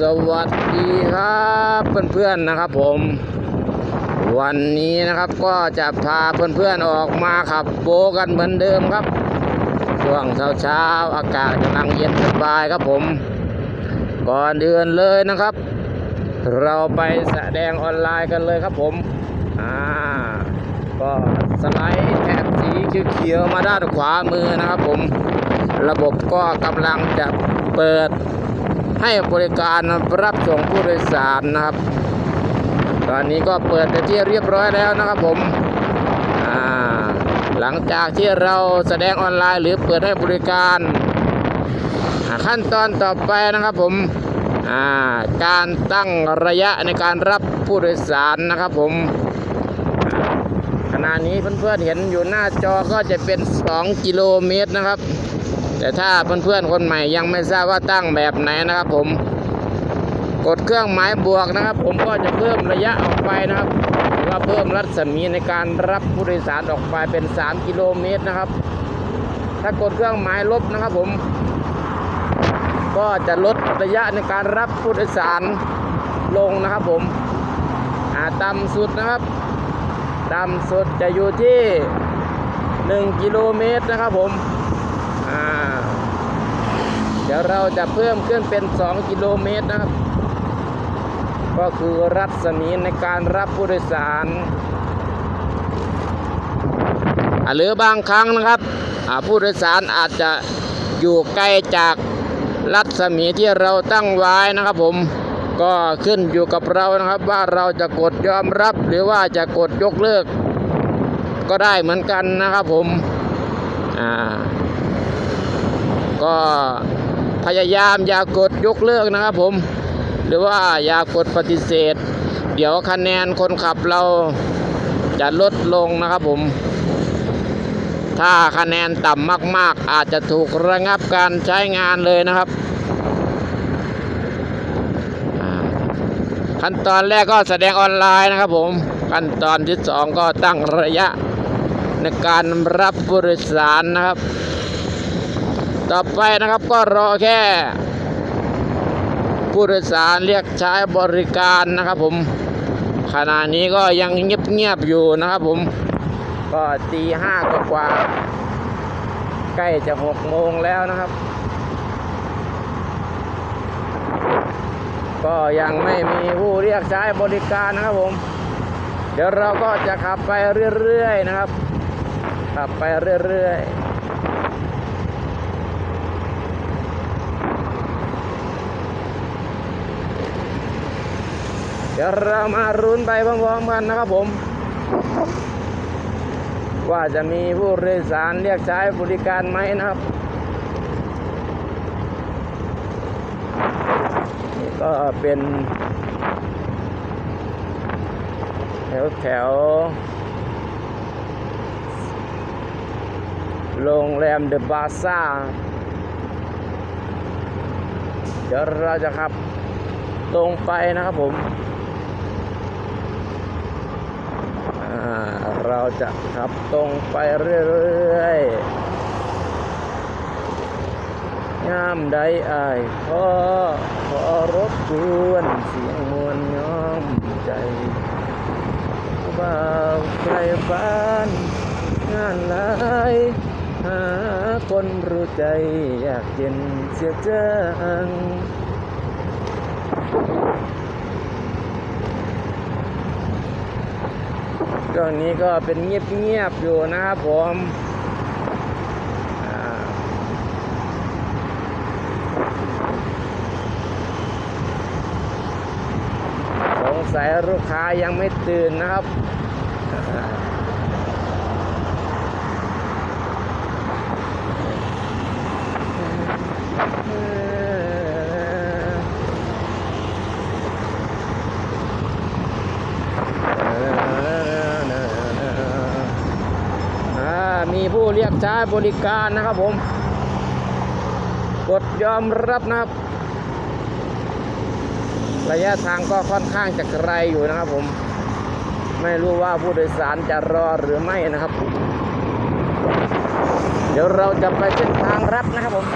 สวัสดีครับเพื่อนๆนะครับผม วันนี้นะครับก็จะพาเพื่อนๆออกมาขับโบกันเหมือนเดิมครับ ช่วงเช้าๆอากาศกำลังเย็นสบายครับผม ก่อนเดือนเลยนะครับ เราไปแสดงออนไลน์กันเลยครับผมอ่าก็สไลด์แถบสีเขียวๆมาด้านขวามือนะครับผม ระบบก็กำลังจะเปิด ให้บริการรับส่งผู้โดยสารนะครับ ตอนนี้ก็เปิดเป็นที่เรียบร้อยแล้วนะครับผมหลังจากที่เราแสดงออนไลน์หรือเปิดให้บริการขั้นตอนต่อไปนะครับผมาการตั้งระยะในการรับผู้โดยสารนะครับผมขณะนี้เพื่อนๆเห็นอยู่หน้าจอก็จะเป็น 2 กิโลเมตรนะครับ แต่ถ้าเพื่อนๆคนใหม่ยังไม่ทราบว่าตั้งแบบไหนนะครับ ผม กดเครื่องหมายบวกนะครับ ผมก็จะเพิ่มระยะออกไปนะครับหรือว่าเพิ่มรัศมีในการรับผู้โดยสารออกไปเป็น 3 กิโลเมตรนะครับ ถ้ากดเครื่องหมายลบนะครับ ผม ก็จะลดระยะในการรับผู้โดยสารลงนะครับ ผมต่ำสุดนะครับต่ำสุดจะอยู่ที่ 1 กิโลเมตรนะครับผม เดี๋ยวเราจะเพิ่มขึ้นเป็น 2 กิโลเมตรนะครับ ก็คือรัศมีในการรับผู้โดยสารหรือบางครั้งนะครับผู้โดยสารอาจจะอยู่ไกลจากรัศมีที่เราตั้งไว้นะครับผมก็ขึ้นอยู่กับเรานะครับว่าเราจะกดยอมรับหรือว่าจะกดยกเลิก ก็ได้เหมือนกันนะครับผมอ่าก็ พยายามอย่ากดยกเลิกนะครับผม หรือว่าอย่ากดปฏิเสธ เดี๋ยวคะแนนคนขับเราจะลดลงนะครับผม ถ้าคะแนนต่ำมาก ๆ อาจจะถูกระงับการใช้งานเลยนะครับ ขั้นตอนแรกก็แสดงออนไลน์นะครับผม ขั้นตอนที่สองก็ตั้งระยะในการรับผู้โดยสารนะครับ ต่อไปนะครับก็รอแค่ ผู้โดยสารเรียกใช้บริการนะครับผมขณะนี้ก็ยังเงียบๆอยู่นะครับผม ก็ตีห้ากว่าใกล้จะหกโมงแล้วนะครับ ก็ยังไม่มีผู้เรียกใช้บริการนะครับผม เดี๋ยวเราก็จะขับไปเรื่อยๆนะครับ ขับไปเรื่อยๆ เดี๋ยวเรามารุ้นไปพร้อมๆกันนะครับผม ว่าจะมีผู้โดยสารเรียกใช้บริการไหมนะครับนี่ก็เป็นแถวแถวๆโรงแรมเดอะบาซ่า เดี๋ยวเราจะขับตรงไปนะครับผม อ่า เราจะขับตรงไปเรื่อยๆยามใดอายขอขอรบกวนเสียงมวลย้อมใจบ่าวใครบ้านงานหลายหาคนรู้ใจอยากเย็นเสียจัง ช่วงนี้ก็เป็นเงียบๆอยู่นะครับผมสงสัยลูกค้ายังไม่ตื่นนะครับอ่าอ่ามีผู้เรียก ใช้บริการนะครับผม กดยอมรับนะครับ ระยะทางก็ค่อนข้างจะไกลอยู่นะครับผม ไม่รู้ว่าผู้โดยสารจะรอหรือไม่นะครับ เดี๋ยวเราจะไปเส้นทางรับนะครับผม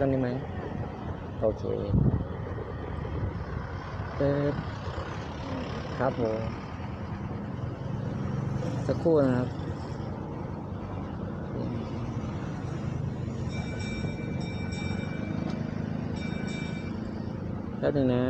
ตรงนี้ไหมโอเคเปิบครับผมสักครู่นะครับแป๊บหนึงนะ